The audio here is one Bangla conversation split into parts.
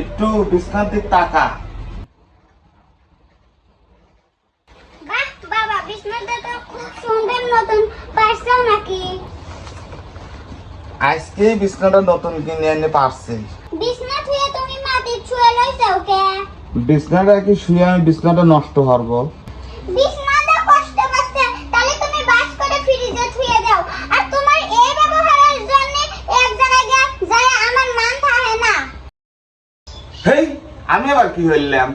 একটু বিশ্রান্তির টাকা। বাহ বাবা বিছনাটা তো খুব সুন্দর নতুন পাইছো নাকি? আজকে বিছনাটা নতুন কিনে এনে পারছি। বিছনা থুয়ে তুমি শুয়ে লইছাও কে? বিছনাটা কি শুয়ে আমি বিছনাটা নষ্ট হব বিছনাটা কষ্ট পাচ্ছে তাহলে তুমি বাস করে ফ্রিজে থুয়ে দাও। আর তোমার এই ব্যবহারের জন্য এক জায়গায় যায় আমার মান থাকে না। হেই আমি আবার কি হইলাম?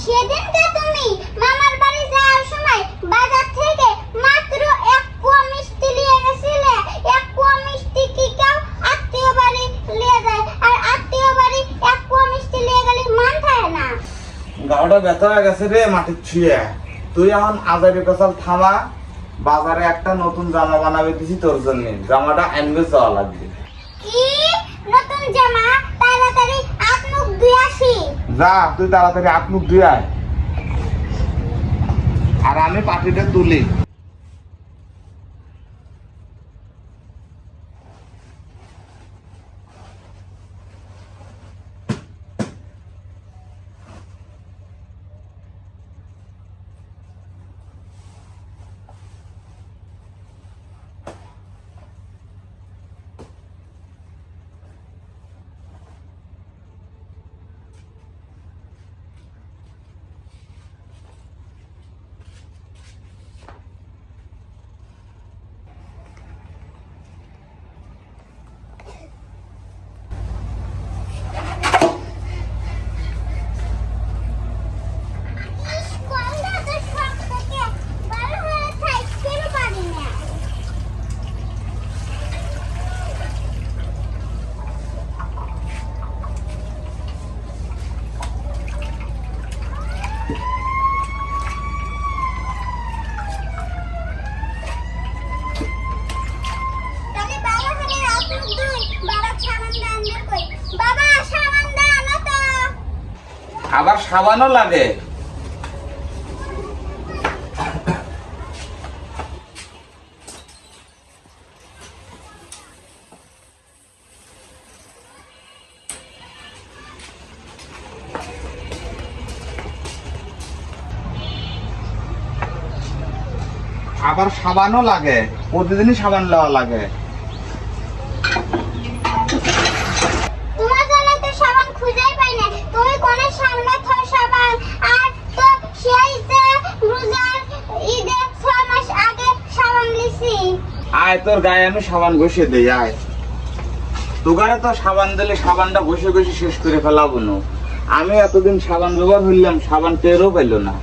সেদিনকে তুমি মামার বাড়ি যাওয়ার সময় বাজার থেকে মাত্র এক কুয়া মিষ্টি নিয়ে গেছিলে এক কুয়া মিষ্টি কি কেউ আত্মীয় বাড়ি নিয়ে যায় আর আত্মীয় বাড়ি এক কুয়া মিষ্টি নিয়ে গেলে মান থাকে না গাওটা ব্যথা হয়ে গেছে রে মাটির ছুঁয়ে। তুই এখন আজারি পেশাল থামা বাজারে একটা নতুন জামা বানাবে দিছি তোর জন্য। জামাটা আনবে যাওয়া লাগবে। কি? নতুন জামা? তাড়াতাড়ি আপনুক আসি। যা তুই তাড়াতাড়ি আপনুক ধুয়ে আয়। আর আমি পাটিটা তুলি ইস, কোনটা তো শক্ত কে? ভালো হয়ে থাকতেও পারি না। তাহলে বাবা হলে আপনি দুই, বাবা সাবান দা আনবে কই? বাবা সাবান দা আনো তো আবার সাবানও লাগে। আবার সাবানও লাগে। প্রতিদিনই সাবান নেওয়া লাগে তোমার জানা তো সাবান খুঁজেই পাই না তুমি কোনে সামনে থর সাবান আর তো সেই যে রোজার ঈদে ছয় মাস আগে সাবান লিছি আয় তোর গায়ে আমি সাবান ঘষে দেই আয়। তোগারে তো সাবান দিলে সাবানটা ঘষে ঘষে শেষ করে ফেলাবো না। আমি এতদিন সাবান ব্যবহার হইলাম সাবান টেরও পেল না।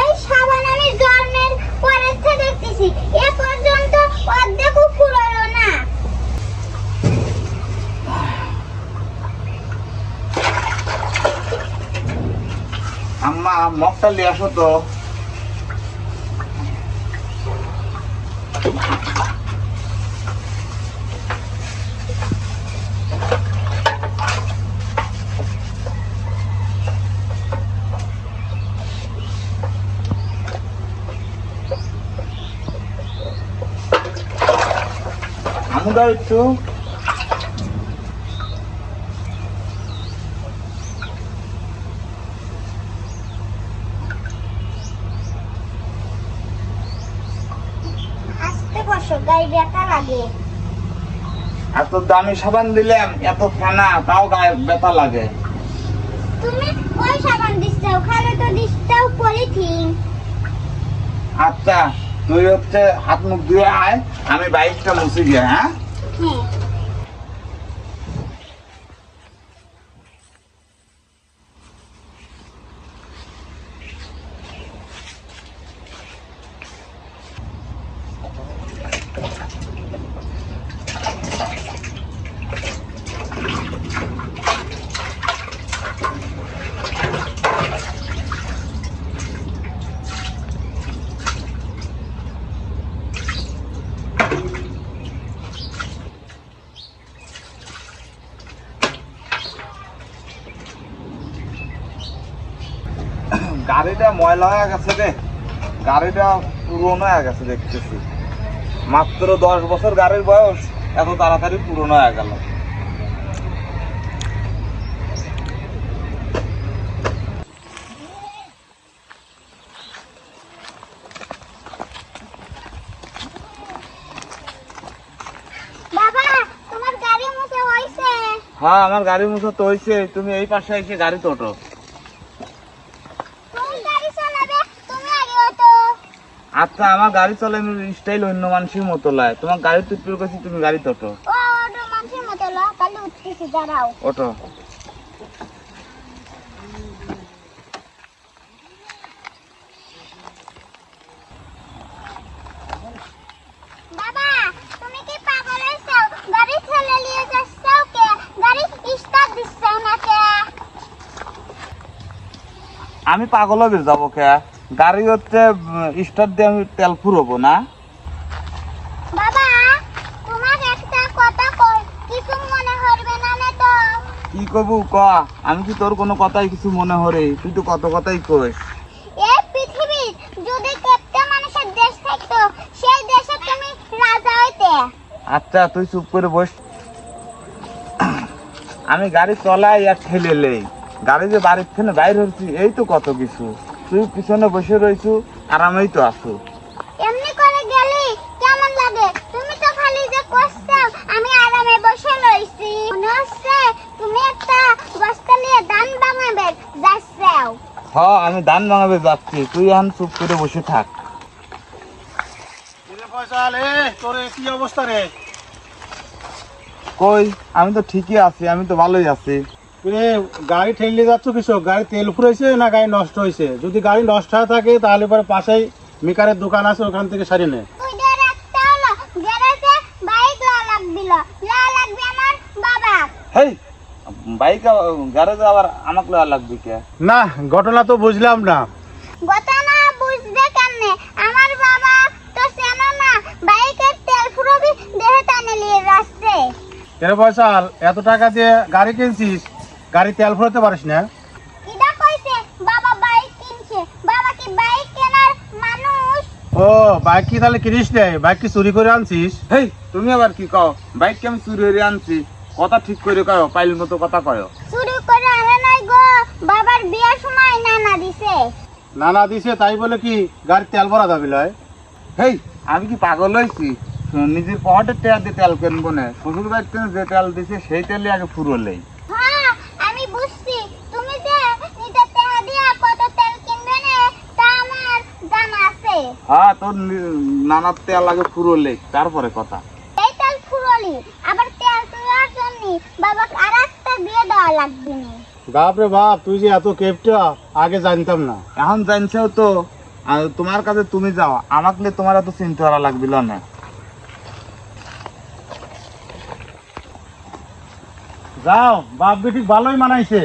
এই সাবান আমি জন্মের পরে থেকে দেখতেছি এ পর্যন্ত অর্ধেকও ফুরালো না। আম্মা মগটা নিয়ে আসো তো। আমু দাও একটু আস্তে বসো গায়ে ব্যথা লাগে। এত দামি সাবান দিলাম এত ফেনা তাও গায়ে ব্যথা লাগে। তুমি ওই সাবান দিছাও খালে তো দিছাও পলিথিন। আচ্ছা তুই হচ্ছে হাত মুখ ধুয়ে আয় আমি বাইকটা মুছে গিয়ে হ্যাঁ? হ্যাঁ গাড়িটা ময়লা হয়ে গেছে রে। গাড়িটা পুরনো হয়ে গেছে দেখতেছি। মাত্র দশ বছর গাড়ির বয়স এত তাড়াতাড়ি পুরনো হয়ে গেল। হ্যাঁ আমার গাড়ি মুছো তো হয়েছে তুমি এই পাশে এসে গাড়ি তোটো তুমি গাড়ি চালাবে তুমি আগে ওঠো আচ্ছা আমার গাড়ি চালানোর স্টাইল অন্য মানুষের মতো লয়। তোমার গাড়ি তো তুই করছি তুমি গাড়ি মানুষের মতো তাহলে উঠতেছি দাঁড়াও। না কে আমি পাগল হবে যাব কে? গাড়ি হচ্ছে স্টার দিয়ে আমি তেল ফুরবো না? বাবা তোমার একটা কথা কই কিছু মনে করবে না না তো। কি কবু ক? আমি কি তোর কোনো কথাই কিছু মনে হরে তুই তো কত কথাই কইস। এই পৃথিবীর যদি একটা মানুষের দেশ থাকতো সেই দেশে তুমি রাজা হইতে। আচ্ছা তুই চুপ করে বস। আমি গাড়ি চলাই আর ঠেলে গাড়ি যে বাড়ির থেকে বাইর হচ্ছি এই তো কত কিছু। তুই পিছনে বসে রইছু আরামেই তো আসু এমনি করে গেলি কেমন লাগে? তুমি তো খালি যে করছ আমি আরামে বসে রইছি মনে হচ্ছে তুমি একটা বস্তা নিয়ে ধান ভাঙাবে যাচ্ছাও। হ আমি ধান ভাঙাবে যাচ্ছি তুই এখন চুপ করে বসে থাক। তোর কি অবস্থা রে? কই আমি তো ঠিকই আছি আমি তো ভালোই আছি। গাড়ি ঠেলে যাচ্ছ কিছু গাড়ি তেল ফুরাইছে না গাড়ি নষ্ট হয়েছে যদি গাড়ি নষ্ট হয়ে থাকে তাহলে পরে পাশেই মেকারের দোকান আছে ওখান থেকে সারিয়ে নে। বাইক গ্যারেজে আবার আমাকে লওয়া লাগবে কে? না ঘটনা তো বুঝলাম না। ঘটনা বুঝবে কেমনে? আমার বাবা তো চেনো না বাইকের তেল ফুরবি দেহে টানে নিয়ে যাচ্ছে। কিরে ফয়সাল এত টাকা দিয়ে গাড়ি কিনছিস? গাড়ি তেল ফুরাতে পারিস না? কিডা কইছে বাবা বাইক কিনছে। বাবা কি বাইক কেনার মানুষ? ও বাইক কি তাহলে কিনিস নে? বাইক কি চুরি করে আনছিস? হেই তুমি আবার কি কও? বাইক কে আমি চুরি করে আনছি? কথা ঠিক করে কয় পাইল মতো কথা কয়। শুরু করে আনে নাই গো বাবার বিয়ার সময় নানা দিছে। নানা দিছে তাই বলে কি গাড়ি তেল ভরা যাবি লয়? হেই আমি কি পাগল হয়েছি নিজের পকেটের তেল দিয়ে তেল কিনবো না? শ্বশুর থেকে যে তেল দিছে সেই তেলে আগে ফুরোলেই হ্যাঁ আমি বুঝছি তুমি যে নিজের টাকা দিয়া কত তেল কিনবে না তা আমার জানা আছে হ্যাঁ তোর নানার তেল আগে তারপরে কথা। এই তেল ফুরলি আবার তেল তোলার জন্য বাবা আর একটা দিয়ে দেওয়া লাগবে না। বাপ রে বাপ তুই যে এত কেপটা আগে জানতাম না। এখন জানছেও তো আর তোমার কাছে তুমি যাও আমাকে তোমার এত চিন্তা করা লাগবিল না। যাও বাপ বেটি ভালোই মানাইছে।